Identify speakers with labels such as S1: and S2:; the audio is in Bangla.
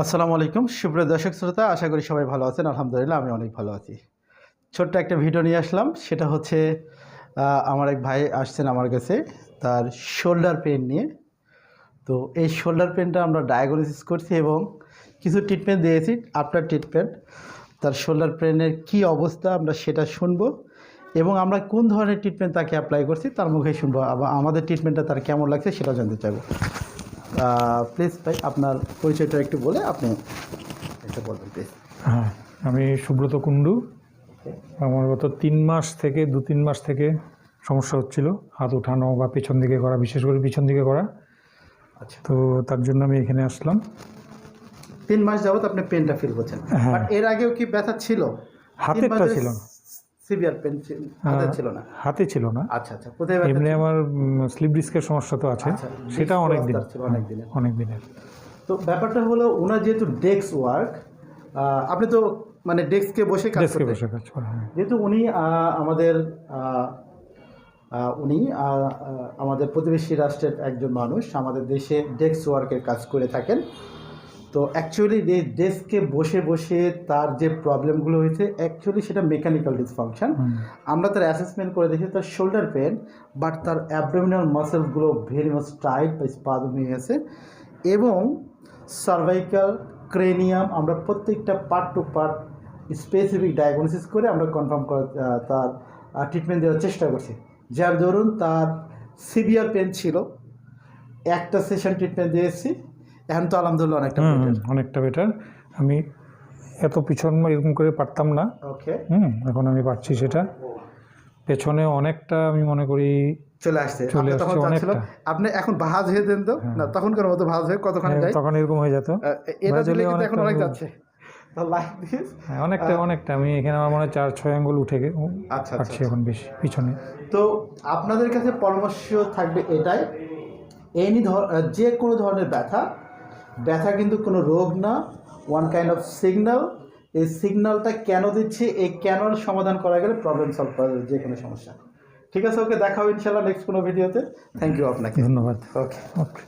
S1: আসসালামু আলাইকুম। সুপ্রিয় দর্শক শ্রোতা, আশা করি সবাই ভালো আছেন। আলহামদুলিল্লাহ, আমি অনেক ভালো আছি। ছোট্ট একটা ভিডিও নিয়ে আসলাম। সেটা হচ্ছে আমার এক ভাই আসছেন আমার কাছে তার শোল্ডার পেন নিয়ে। তো এই শোল্ডার পেনটা আমরা ডায়াগনোসিস করছি এবং কিছু ট্রিটমেন্ট দিয়েছি। আফটার ট্রিটমেন্ট তার শোল্ডার পেনের কি অবস্থা, আমরা সেটা শুনব এবং আমরা কোন ধরনের ট্রিটমেন্ট তাকে অ্যাপ্লাই করছি, তার মুখে শুনব। আমাদের ট্রিটমেন্টটা তার কেমন লাগছে সেটা জানতে চাইব। প্লিজ ভাই আপনার পরিচয়টা একটু বলে আপনি একটু বলবেন প্লিজ
S2: হ্যাঁ আমি সুব্রত কুণ্ডু। আমার গত তিন মাস থেকে দু তিন মাস থেকে সমস্যা হচ্ছিল। হাত উঠানো বা পেছন দিকে করা বিশেষ করে পিছন দিকে করা।
S1: আচ্ছা।
S2: তো তার জন্য আমি এখানে আসলাম।
S1: তিন মাস যাবত আপনি পেনটা ফিল করছেন।
S2: হ্যাঁ।
S1: এর আগেও কি ব্যথা ছিল?
S2: হাতেরটা ছিল না।
S1: সিভিয়ার পেন হাতে
S2: হ্যাঁ।
S1: ছিল না।
S2: হাতে ছিল না।
S1: আচ্ছা আচ্ছা কোথায়
S2: এমনি আমার স্লিপ ডিস্কের সমস্যা তো আছে।
S1: আচ্ছা,
S2: সেটা অনেক দিন
S1: ছিল অনেক দিনের।
S2: অনেক দিনের।
S1: তো ব্যাপারটা হলো ওনার যেহেতু ডেস্ক ওয়ার্ক আপনি তো মানে ডেস্কে বসে কাজ
S2: ডেস্কে বসে কাজ করা হ্যাঁ।
S1: যেহেতু উনি আমাদের উনি আমাদের প্রতিবেশী রাষ্ট্রের একজন মানুষ আমাদের দেশে ডেস্ক ওয়ার্কের কাজ করে থাকেন। তো অ্যাকচুয়ালি যে ডেস্কে বসে বসে তার যে প্রবলেমগুলো হয়েছে অ্যাকচুয়ালি সেটা মেকানিক্যাল ডিসফাংশন। আমরা তার অ্যাসেসমেন্ট করে দেখি তার শোল্ডার পেন বাট তার অ্যাবডোমিনাল মাসেলসগুলো ভেরি মাচ টাইট বা স্পাজম হয়ে গেছে এবং সার্ভাইকাল ক্রেনিয়াম আমরা প্রত্যেকটা part to part specific diagnosis করে আমরা কনফার্ম করার তার ট্রিটমেন্ট দেওয়ার চেষ্টা করছি। যার ধরুন তার সিভিয়ার পেন ছিল। একটা সেশন ট্রিটমেন্ট দিয়েছি। এখন তো আলহামদুলিল্লাহ অনেকটা
S2: অনেকটা বেটার আমি এত পিছন এরকম করে পারতাম না।
S1: ওকে
S2: হুম এখন আমি পারছি সেটা। পেছনে অনেকটা আমি মনে করি
S1: চলে আসছে।
S2: চলে
S1: তখন
S2: আসছে অনেকটা।
S1: আপনি এখন ভাজ হয়ে দেন তো? না তখনকার মতো ভাজ হয়ে কতখানি
S2: হ্যাঁ,
S1: যায়
S2: তখন এরকম হয়ে যেত।
S1: আহ, এটা দিলে কিন্তু এখন অনেক
S2: হয়ে-
S1: যাচ্ছে।
S2: হ্যাঁ, অনেকটা অনেকটা। আমি এখানে আমার মনে হয় চার ছয় আঙ্গুল উঠে উ-
S1: আচ্ছা,
S2: পারছি এখন বেশি পিছনে।
S1: তো আপনাদের কাছে পরামর্শ থাকবে এটাই। এনি যে কোনো ধরনের ব্যথা ব্যথা কিন্তু কোনো রোগ না ওয়ান কাইন্ড অফ সিগনাল এই সিগনালটা কেন দিচ্ছে এই কেনর সমাধান করা গেলে প্রবলেম সলভ করা যাবে যে কোনো সমস্যা। ঠিক আছে ওকে দেখা হবে ইনশাল্লাহ নেক্সট কোনো ভিডিওতে থ্যাংক ইউ আপনাকে।
S2: ধন্যবাদ।
S1: ওকে
S2: ওকে